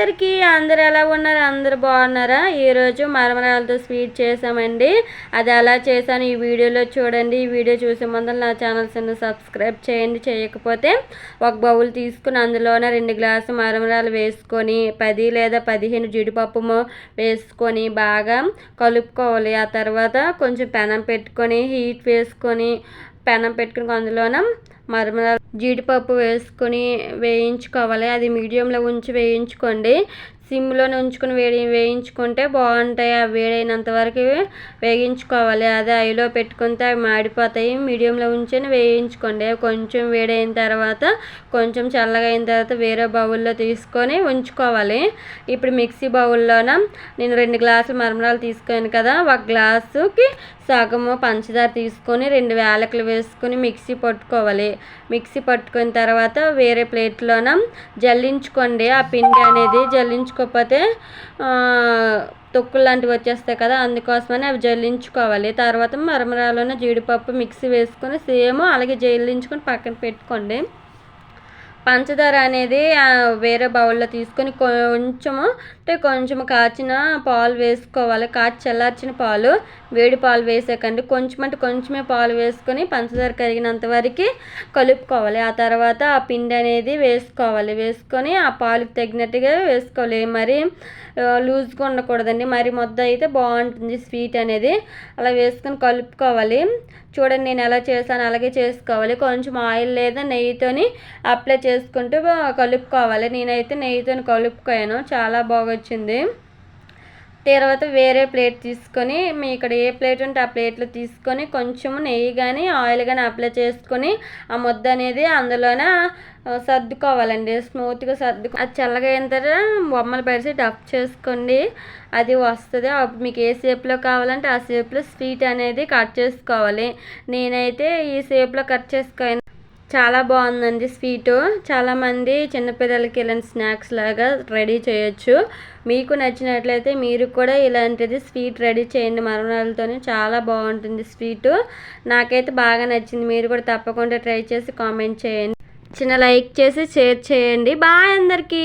అందరికీ అందరు ఎలా ఉన్నారు? అందరు బాగున్నారా? ఈరోజు మరమరాలతో స్వీట్ చేసామండి. అది ఎలా చేశాను. ఈ వీడియోలో చూడండి. ఈ వీడియో చూసే ముందు నా ఛానల్స్ సబ్స్క్రైబ్ చేయండి. చేయకపోతే ఒక బౌల్ తీసుకుని అందులోనే రెండు గ్లాసు మరమరాలు వేసుకొని పది లేదా పదిహేను జీడిపప్పు వేసుకొని బాగా కలుపుకోవాలి. ఆ తర్వాత కొంచెం పెనం పెట్టుకొని హీట్ వేసుకొని పెనం పెట్టుకుని అందులోన మరమరాలు జీడిపప్పు వేసుకొని వేయించుకోవాలి. అది మీడియంలో ఉంచి వేయించుకోండి. సిమ్లోనే ఉంచుకొని వేడి వేయించుకుంటే బాగుంటాయి. అవి వేడైనంత వరకు వేయించుకోవాలి అదే ఐలో పెట్టుకుంటే అవి మాడిపోతాయి. మీడియంలో ఉంచుని వేయించుకోండి. కొంచెం వేడైన తర్వాత కొంచెం చల్లగా అయిన తర్వాత వేరే బౌల్లో తీసుకొని ఉంచుకోవాలి. ఇప్పుడు మిక్సీ బౌల్లోన నేను రెండు గ్లాసులు మరమరాలు తీసుకొని కదా. ఒక గ్లాసుకి సగము పంచదార తీసుకొని రెండు వేలకులు వేసుకొని మిక్సీ పట్టుకోవాలి. మిక్సీ పట్టుకున్న తర్వాత వేరే ప్లేట్లోన జల్లించుకోండి. ఆ పిండి అనేది జల్లించుకో జల్లించుకోకపోతే తొక్కులు లాంటివి వచ్చేస్తాయి కదా అందుకోసమని అవి జల్లించుకోవాలి. తర్వాత మరమరాలోనే జీడిపప్పు మిక్సీ వేసుకొని సేమ్ అలాగే జల్లించుకొని పక్కన పెట్టుకోండి. పంచదార అనేది వేరే బౌల్లో తీసుకొని కొంచెము అంటే కొంచెం కాచిన పాలు వేసుకోవాలి. కాచి చల్లార్చిన పాలు వేడి పాలు వేసాకండి. కొంచెం అంటే కొంచెమే పాలు వేసుకొని పంచదార కరిగినంత వరకు కలుపుకోవాలి. ఆ తర్వాత ఆ పిండి అనేది వేసుకోవాలి. వేసుకొని ఆ పాలుకి తగినట్టుగా వేసుకోవాలి. మరి లూజ్గా ఉండకూడదండి. మరి ముద్ద అయితే బాగుంటుంది. స్వీట్ అనేది అలా వేసుకొని కలుపుకోవాలి. చూడండి నేను ఎలా చేశాను. అలాగే చేసుకోవాలి. కొంచెం ఆయిల్ లేదా నెయ్యితోని అప్లై చేసుకుంటూ కలుపుకోవాలి నేనైతే నెయ్యితో కలుపుకోయాను. చాలా బాగా వచ్చింది తర్వాత వేరే ప్లేట్ తీసుకొని మీ ఇక్కడ ఏ ప్లేట్ ఉంటే ఆ ప్లేట్లో తీసుకొని కొంచెం నెయ్యి కానీ ఆయిల్ కానీ అప్లై చేసుకొని ఆ ముద్ద అనేది అందులోనే సర్దుకోవాలండి. స్మూత్గా సర్దుకు అది చల్లగా అయిన తర్వాత బొమ్మలు పరిచి డబ్ చేసుకోండి. అది వస్తుంది. అప్పుడు మీకు ఏ షేప్లో కావాలంటే ఆ షేప్లో స్వీట్ అనేది కట్ చేసుకోవాలి. నేనైతే ఈ షేప్లో కట్ చేసుకోను చాలా బాగుందండి స్వీటు. చాలామంది చిన్నపిల్లలకి ఇలాంటి స్నాక్స్ లాగా రెడీ చేయొచ్చు. మీకు నచ్చినట్లయితే మీరు కూడా ఇలాంటిది స్వీట్ రెడీ చేయండి. మరణాలతోనే చాలా బాగుంటుంది స్వీటు. నాకైతే బాగా నచ్చింది. మీరు కూడా తప్పకుండా ట్రై చేసి కామెంట్ చేయండి. చిన్న లైక్ చేసి షేర్ చేయండి. బాయ్ అందరికీ.